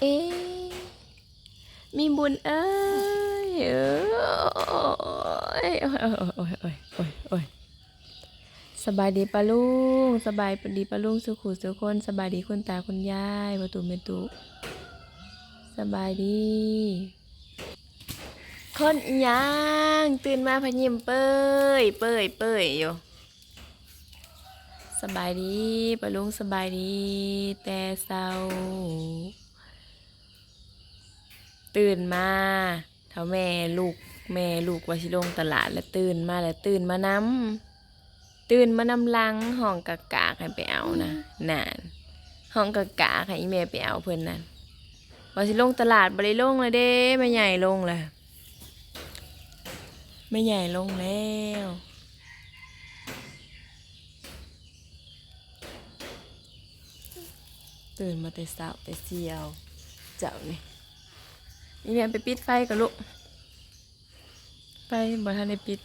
เอ๊มีบุญเอ้ยเอ้ยโอ้ยโอ้ยโอ้ยโอ้ยโอ้ยสบายดีปะลุงสบายดีปะลุงสุขุสุขคนสบายดีคุณตาคุณยายประตูเมตุสบายดี คนอิหยังตื่นมาพยิมเป้ยเป้ยเป้ยอยู่สบายดีปะลุงสบายดี แต่เศร้า ตื่นมาเท่าแม่ลูกแม่ลูกว่าสิลงตลาดแล้วตื่นมาแล้วตื่นมานำตื่นมานำลังห้องกะกากให้ไปเอานะนานห้องกะกากให้แม่ไปเอาเพิ่อนนั่นว่าสิลงตลาดบ่ได้ลงเลยเด้แม่ใหญ่ลงเลยแม่ใหญ่ลงแล้วตื่นมาแต่เช้าแต่เสียวเจ้านี่ อีแม่ไปปิดไฟกับลูกไปบ่ทันได้ปิด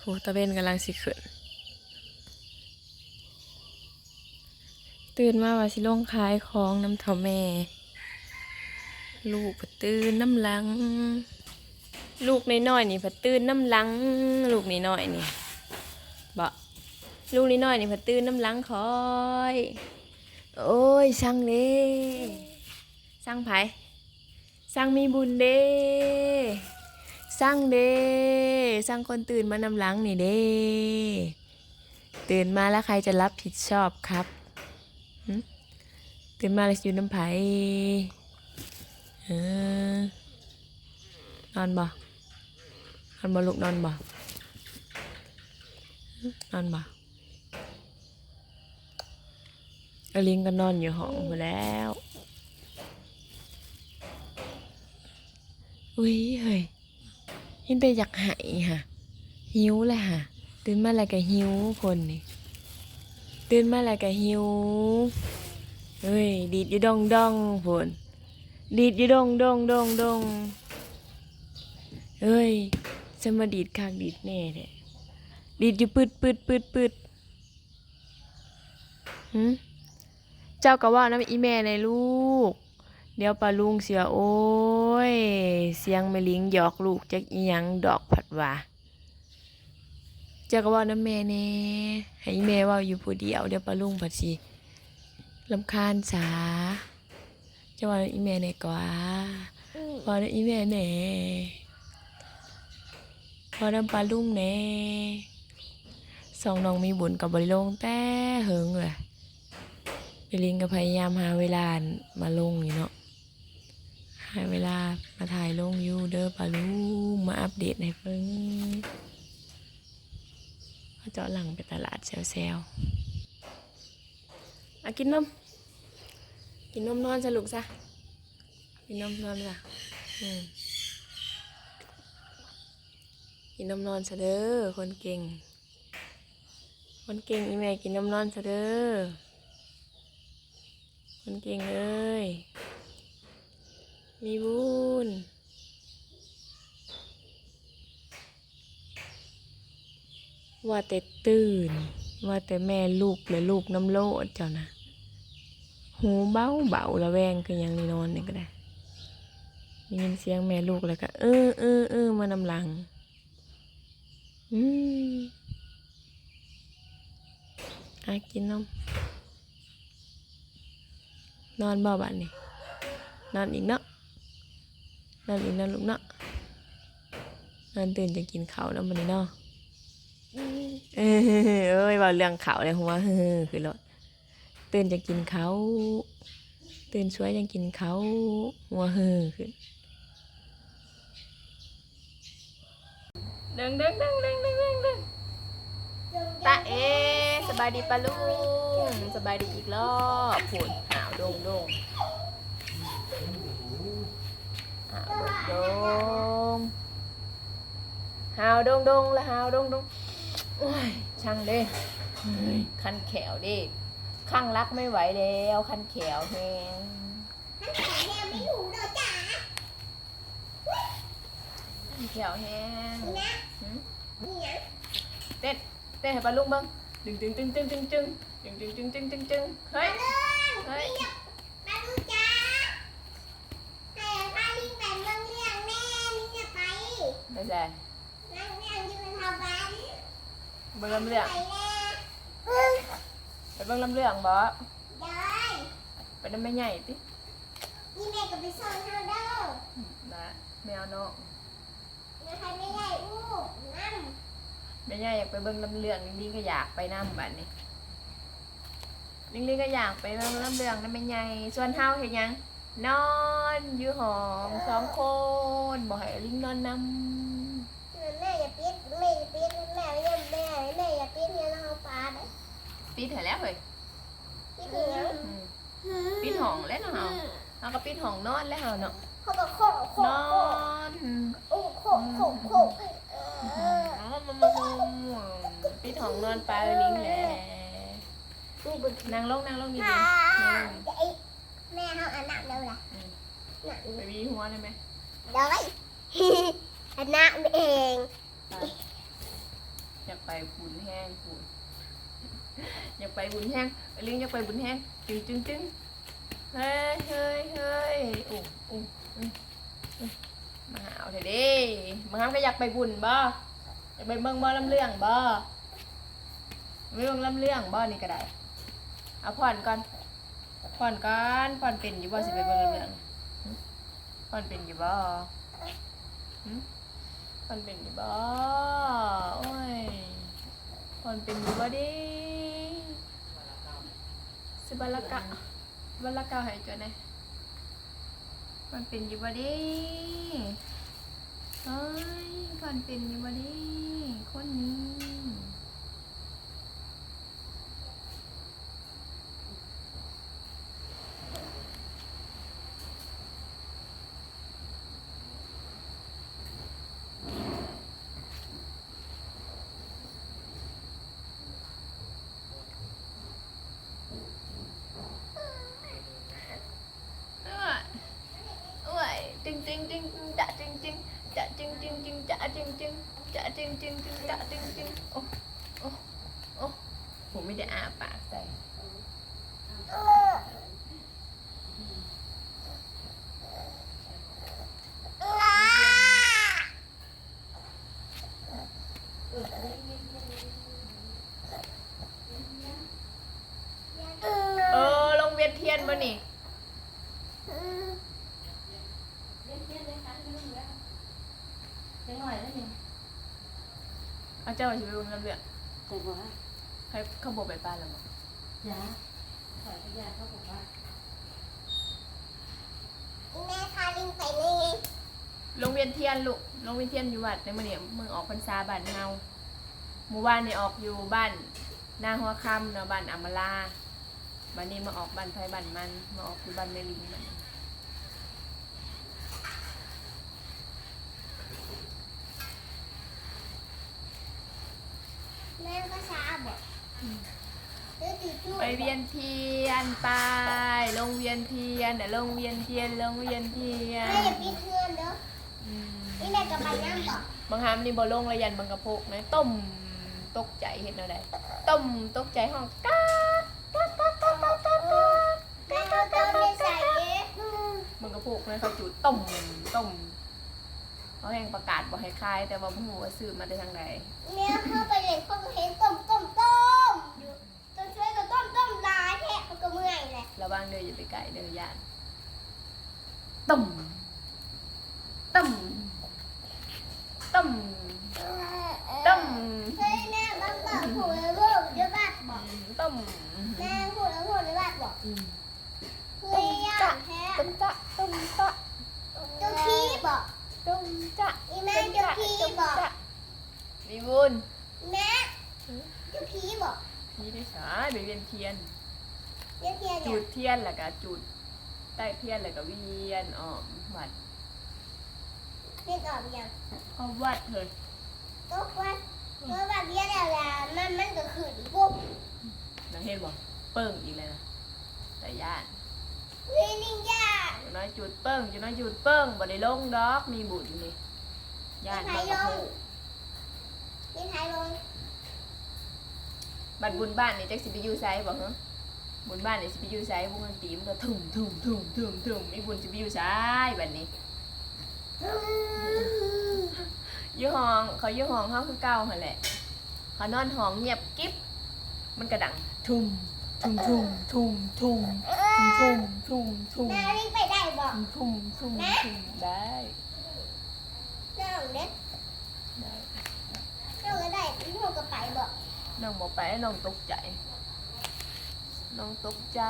โหตะเวนกำลังสิขึ้น ตื่นมาว่าสิลงขายของน้ำเท่าแม่ ลูกก็ตื่นน้ำลัง ลูกน้อยๆนี่ผัดตื่นน้ำลัง ลูกน้อยๆนี่บ่ ลูกนิดหน่อยนี่เพัดตื่นน้ำหลังคอย โอ้ยช่างเด้ช่างไผช่างมีบุญเด้ช่างเด้ช่างคนตื่นมานำหลังนี่เด้ตื่นมาแล้วใครจะรับผิดชอบครับหึตื่นมาแล้วสิอยู่น้ำไผเออนอนบ่นอนบ่ลูกนอนบ่หึนอนบ่ อลิงก็นอนอยู่ห้องไปแล้ว อุ้ยเฮ้ยยินแต่อยากหายฮะหิวเลยฮะตื่นมาแล้วก็หิวคนนี่ ตื่นมาแล้วก็หิว เฮ้ย ดีดอยู่ดองดองพนดีดอยู่ดองดองดองดองเฮ้ยจะมาดีดข้างดีดแน่เนี่ยดีดอยู่ปืดปืดปืดปืดหืม เจ้าก็ว่าน้ำอีแม่ในลูก เดี๋ยวปลาลุงเสียโอ้ย เสียงแม่ลิงหยอกลูกจากอีหยังดอกผัดว่าเจ้าก็ว่าน้ำแม่เน่ให้แม่ว่าอยู่ผู้เดียวเดี๋ยวปลาลุงผัดสิลำคาญสาเจ้าว่าอีแม่ในกว่าพอน้ำอีแม่เน่พอน้ำปลาลุงเน่สองน้องมีบุญกับบริลงแต่เหิงเลย เอลิงก็พยายามหาเวลามาลงอยู่เนาะหาเวลามาถ่ายลงอยู่เด้อปาลูมาอัปเดตให้เพิ่งเขาเจาะหลังไปตลาดเซลล์ๆอะกินนมกินนมนอนสลุกซะกินนมนอนซะกินนมนอนซะเด้อคนเก่ง คนเก่งอีแม่กินนมนอนซะเด้อ คนเก่งเอ้ย มีบุญว่าแต่ตื่น ว่าแต่แม่ลูกและลูกน้ำโลดเจ้านะ หูเบาเบาระแวงคือยังนี่นอนนี่ก็ได้ได้ยินเสียงแม่ลูกแล้วก็เออเออเออมานำหลัง อืมอากินนม นอนบ่บัดนี่นอนอีกเนาะนอนอีกนาะลูกเนาะนอนตื่นจะกินข้าวแล้วมันนี่เนาะเอ้ยเอ้ยเว่าเรื่องข้าวเลยหัวเฮ้อคือรถตื่นจะกินข้าวตื่นช่วยจะกินข้าวหัวเฮ้อขึ้นดึงดึงดึงดึงดึงดึงดึง ตาเอสบายดีปะลุงสบายดีอีกรอบผุนหาวโดงโดงหาวโดงโดงหาวโดงโดงละหาวโดงโดงโอ้ยช่างเด้เฮ้ยคันแขวเด้ข้างรักไม่ไหวแล้วคันแขวแหงคันแขวแหงหืมเต้น เต้นให้ปลาลุงเบ้างดึงดึงดึงดึงดึงดึงดึงดึงดึงดึงดึงดึงเฮ้ยเฮ้ยมาดูจ้าให้ป้าลิงไปเมืองเรื่องแม่ลิงจะไปไม่ใช่นั่งนั่งอยู่บนเท้าบ้านเบิ่งลำเรื่องไปแน่ไปเบิ่งลำเรื่องบ่เดินไปน้ำไม่ใหญ่ตินี่แม่ก็ไปสอนเท้าเด้อนะแมวน้องนะใครไม่ได้อู้นั่น แม่ใหญ่อยากไปเบิ่งลำเรื่องลิงลิงก็อยากไปน้ำบัดนี้ลิงลิงก็อยากไปเบิ่งลำเรื่องนั่นแม่ใหญ่ส่วนเฮาเฮ็ดหยัง นอนอยู่ห้องสองคนบ่ให้ลิงนอนนำแม่อย่าปิดแม่อย่าปิดแม่อย่าแม่แม่อย่าปิดเนี่ยนะเขาปาดปิดให้แล้วเฮ้ยปิดเนี่ยอืมปิดห้องแล้วเนาะเฮาเฮาก็ปิดห้องนอนแล้วเฮาเนาะเขาบอกโคโคนอนโอ้โคโคโคเออ ห้องนอนปลาลิงแหละนี่บุญนั่งลงนั่งลงดีๆนั่งลงไอ้แม่เขาอาบน้ำแล้วล่ะอืมน้ำไปวีหัวได้ไหมเดี๋ยวไว้อาบน้ำเองอยากไปบุญแห้งบุญอยากไปบุญแห้งลิงอยากไปบุญแห้งจึงจึงจึงเฮ้ยเฮ้ยเฮ้ยอู้อู้อู้อู้มาหาเอาเถอะดิมาหาก็อยากไปบุญบ่อยากไปเบิ่งบ่ลำเรื่องบ่ ไปเบิ่งลำเรื่องบ่นี่ก็ได้ เอาผ่อนก่อน ผ่อนก่อนผ่อนเป็นอยู่บ่สิไปเบิ่งลำเรื่องผ่อนเป็นอยู่บ่หึผ่อนเป็นอยู่บ่โอ้ยผ่อนเป็นอยู่บ่เดิสิบาละกะบาละกะให้จดหน่อยมันเป็นอยู่บ่เดิเฮ้ยผ่อนเป็นอยู่บ่เดิคนนี้ Ôi, tinh tinh tinh dạ tinh tinh dạ tinh tinh tinh dạ tinh tinh dạ tinh tinh tinh dạ tinh tinh ô ô ô ผมไม่ได้อาปากใส่ เออลงเวียนเทียนบ่นี่ เอาเจ้าไปชิไปเบิ่งลำเลืองแต่ว่าใครเขาบอกไปป้านแล้วบอกยาขอพยาเขาบอกว่าแม่พาลิงไปนี่ลงเวียนเทียนลูกลงเวียนเทียนอยู่วัดในมื้อนี้มึงออกพรรษาบ้านเฮาหมู่บ้านนี่ออกอยู่บ้านนาหัวค่ำเนาะบ้านอำมาลาบ้านนี้มาออกบ้านไทยบ้านมัน มาออกอยู่บ้านแม่ลิงมัน แม่ก็ช้าบอกเดี๋ยวติดลูก ไปเวียนเทียนไปลงเวียนเทียนเดี๋ยวลงเวียนเทียนลงเวียนเทียนแม่อย่าปิดเพื่อนเด้ออืมนี่แม่กับใบน้ำบอกบางครั้งนี่บ่ลงระยันบางกระโพกนะต้มตกใจเห็นอะไรต้มตกใจห้องก้าก้าก้าก้าก้าก้าก้าแม่เขาต้มในใส่เอ๊ะบางกระโพกนะเขาจุดต้มต้มเขาแห่งประกาศบ่ให้คายแต่ว่าบ่ฮู้ว่าซื้อมาได้ทางไหนแม่เข้าไป เลยเขาก็เห็นต้มต้มต้มอยู่จนช่วยกับต้มต้มลายแทะเขาก็เมื่อยเลยระวังเด้ออย่าไปไกลเด้อย่านต้มต้มต้มต้มเฮ้ยแม่บางบอกผูกแล้วลูกเดี๋ยวบาดบอกต้มแม่ผูกแล้วผูกแล้วบาดบอกอืมเฮ้ยยากแท้ต้มจะต้มจะเจ้าพี่บอกต้มจะอีแม่เจ้าพี่บอก มีบุญ แม่เจ้าพี่บอก พี่ได้สายไปเวียนเทียนเจ้าพี่จุเนี่ยดเทียนแล้วก็จุด ใต้เทียนแล้วก็เวียนออกวัดไม่ตอบยังเข้าวัดเลยตกว่าเมื่อแบบเรียนแล้วแหละมันมันก็ขึ้นปุ๊บนังเห็นบอกเปิ้งอีกเลยนะแต่ย่านวินิยาจะน้อยจุดเปิ้งจะน้อยจุดเปิ้งบ่ได้ลงดอกมีบุญนี่ย่านไทบ่ยกลระโพงกนี่ไทยลง บัดบุญบ้านนี่จักสิไปอยู่ไสบ่ฮะบุญบ้านนี่สิไปอยู่ไสวงดนตรีมันก็ทุ่มทุ่มทุ่มทุ่มทุ่มอีบุญสิไปอยู่ไสบัดนี้อยู่ห้องเขาอยู่ห้องเฮาคือเก่าหั่นแหละเขานอนห้องเงียบกิ๊บมันก็ดังทุ่มทุ่มทุ่มทุ่มทุ่มทุ่มทุ่มทุ่มแม่วิ่งไปได้บอกทุ่มทุ่มทุ่มได้น้องเด็ก ได้ น้องก็ได้น้องก็ไปบอก น้องบอกไปแล้วน้องตกใจ น้องตกใจ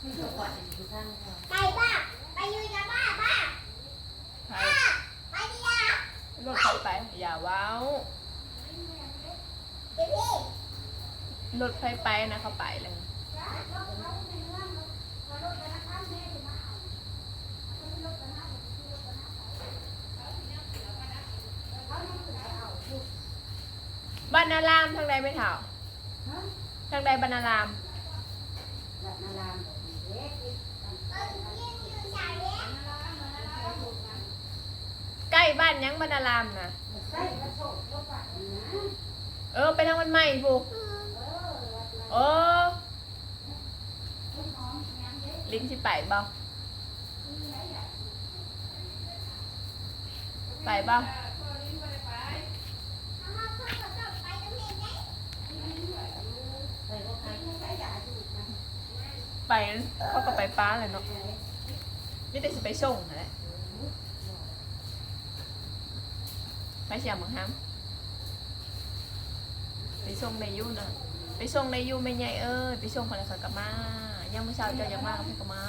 ไม่ถูกกว่าอยู่ข้างเขาไปบ้าไปอยู่กับบ้าบ้าไปไปดิยารถไฟไปอย่าว้าวเดี๋ยวพี่รถไฟไปนะเขาไปเลย รรณารามทางใดไม่เถ่าทางใดบรรณารามละนารามใกล้บ้านยังบรรณารามนะเออไปทางวันใหม่ผูเออลิ้นสิไปบ่ไปบ่ เอามาเพิ่มกับเราไปกับแม่ไง ใส่ก็ใส่ใส่ยาถูกนะ ไปเขาก็ไปป้าเลยเนาะนี่แต่สิไปส่งนั่นแหละไปเชียงเมืองฮัมไปส่งในยูนะไปส่งในยูไม่ใหญ่เอ้ยไปส่งคนละคนกับมายังไม่เช้าเจ้ายังมากกับพี่กับมา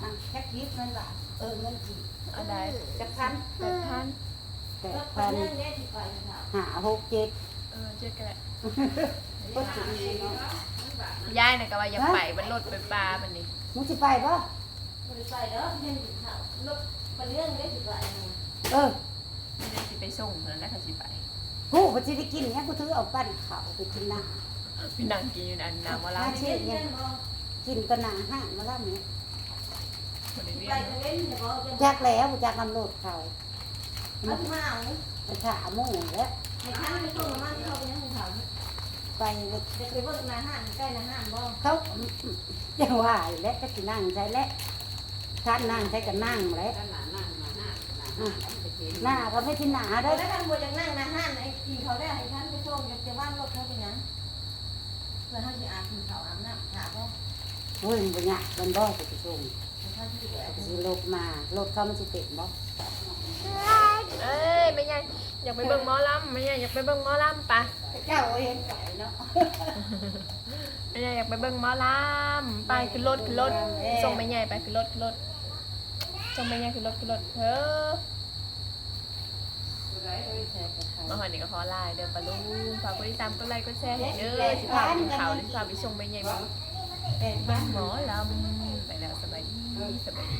อะแค่คิดเงินบาทเออเงินกี่อะไรจะพันแปดพัน แปดพันหาหกเจ็ดเออเจ๊กันแหละก็ถึงเนาะยายน่ะก็ว่าอยากไปมันรถไปปลามันนี่มึงจะไปปะบริไปเด้อเห็นเขาลบเป็นเรื่องได้สิไปเออไม่ได้สิไปส่งเท่านั้นแหละค่ะสิไปกูไปจะได้กินเนี่ยกูถือเอาปั้นเขาไปกินหน้าพี่นางกินอยู่นั่นนางว่าเราเช่นเนี่ยกินกระหนาห้างมาล่ำเนี่ยคนในเวียไปนตะเว้นเดี๋ยวบอกจะจากแล้วจากนำโหลดเขา มันมาเอาไปถาหมู่แล้วในท่านไม่ต้องมาเข้าไปยังเขาไปเลยจะไปเบิ่งนาห้านใกล้นาห้านบ่เขาจะว่าอยู่แล้วก็จะนั่งใช่แล้วท่านนั่งใช่ก็นั่งแล้วหน้าก็ไม่ที่หนาได้ได้วท่านบ่ยังนั่งนาห้านไอ้กินเขาได้ให้ท่านไปส่งจะว่างรถเขาเป็นยังเพื่อให้สิอาบกินข้าอาบน้ำถามว่เฮ้ยมันเนี่ยมันบ่ไปส่งท่านที่เหลือสิรถมารถเขามันจะเติดบ่ เอ้ยไม่ใหญ่อยากไปเบิ่งหมอลำไม่ใหญ่อยากไปเบิ่งหมอลำปะเจ้าเห็นไก่เนาะไม่ใหญ่อยากไปเบิ่งหมอลำไปขึ้นรถขึ้นรถส่งไม่ใหญ่ไปขึ้นรถขึ้นรถส่งไม่ใหญ่ขึ้นรถขึ้นรถเฮ้อมาหอนี่ก็ขอไลน์เด้อปะลุงฝากกดติดตามกดไลค์กดแชร์ให้เด้อสิพาไปกินข้าวหรือสิพาไปส่งไม่ใหญ่บ่เอ็นเบิ่งหมอลำไปแล้วสบายดีสบายดี